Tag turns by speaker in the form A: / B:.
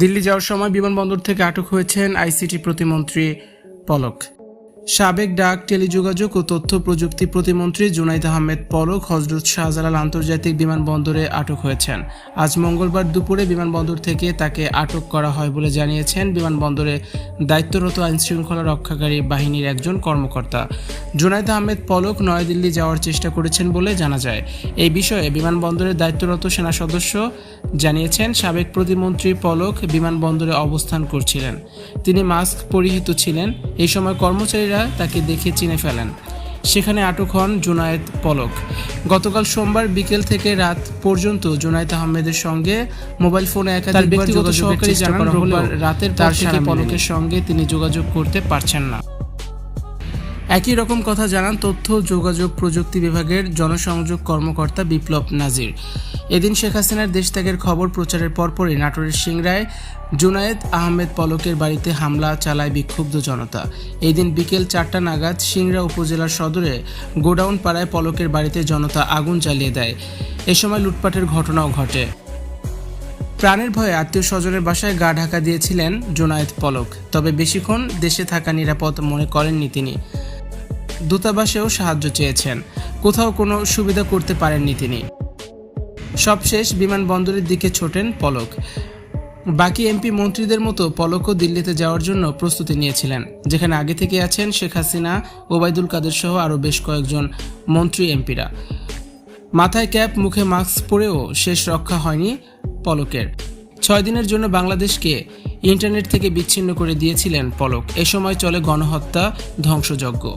A: দিল্লি যাওয়ার সময় বিমানবন্দর থেকে আটক হয়েছেন আইসিটি প্রতিমন্ত্রী পলক। সাবেক ডাক, টেলিযোগাযোগ ও তথ্য প্রযুক্তি প্রতিমন্ত্রী জুনাইদ আহমেদ পলক হজরত শাহজালাল আন্তর্জাতিক বিমানবন্দরে আটক হয়েছেন। আজ মঙ্গলবার দুপুরে বিমানবন্দর থেকে তাকে আটক করা হয় বলে জানিয়েছেন বিমানবন্দরে দায়িত্বরত আইনশৃঙ্খলা রক্ষাকারী বাহিনীর একজন কর্মকর্তা। জুনাইদ আহমেদ পলক নয়াদিল্লি যাওয়ার চেষ্টা করেছেন বলে জানা যায়। এই বিষয়ে বিমানবন্দরের দায়িত্বরত সেনা সদস্য জানিয়েছেন, সাবেক প্রতিমন্ত্রী পলক বিমানবন্দরে অবস্থান করছিলেন। তিনি মাস্ক পরিহিত ছিলেন। এই সময় কর্মচারীরা তাকে দেখে চিনে ফেলেন। সেখানে আটক হন জুনায়েদ পলক। গতকাল সোমবার বিকেল থেকে রাত পর্যন্ত জুনায়েদ আহমেদের সঙ্গে মোবাইল ফোনে একাধিক ব্যক্তিগত সহকারী জানান রাতের পর থেকে পলকের সঙ্গে তিনি যোগাযোগ করতে পারছেন না। একই রকম কথা জানান তথ্য, যোগাযোগ প্রযুক্তি বিভাগের জনসংযোগ কর্মকর্তা বিপ্লব নাজির। এদিন শেখ হাসিনার দেশ ত্যাগের খবর প্রচারের পরপরই নাটোরের সিংরায় জুনায়েদ আহমেদ পলকের বাড়িতে হামলা চালায় বিক্ষুব্ধ জনতা। এই দিন বিকেল চারটা নাগাদ সিংড়া উপজেলার সদরে গোডাউন পাড়ায় পলকের বাড়িতে জনতা আগুন জ্বালিয়ে দেয়। এ সময় লুটপাটের ঘটনাও ঘটে। প্রাণের ভয়ে আত্মীয় স্বজনের বাসায় গা ঢাকা দিয়েছিলেন জোনায়েদ পলক, তবে বেশিক্ষণ দেশে থাকা নিরাপদ মনে করেননি তিনি। দূতাবাসেও সাহায্য চেয়েছেন। কোথাও কোনো সুবিধা করতে পারেননি তিনি। সবশেষ বিমানবন্দরের দিকে ছোটেন পলক। বাকি এমপি মন্ত্রীদের মতো পলকও দিল্লিতে যাওয়ার জন্য প্রস্তুতি নিয়েছিলেন, যেখানে আগে থেকে আছেন শেখ হাসিনা, ওবায়দুল কাদের সহ আরও বেশ কয়েকজন মন্ত্রী এমপিরা। মাথায় ক্যাপ, মুখে মাস্ক পরেও শেষ রক্ষা হয়নি পলকের। ছয় দিনের জন্য বাংলাদেশকে ইন্টারনেট থেকে বিচ্ছিন্ন করে দিয়েছিলেন পলক। এ সময় চলে গণহত্যা, ধ্বংসযজ্ঞ।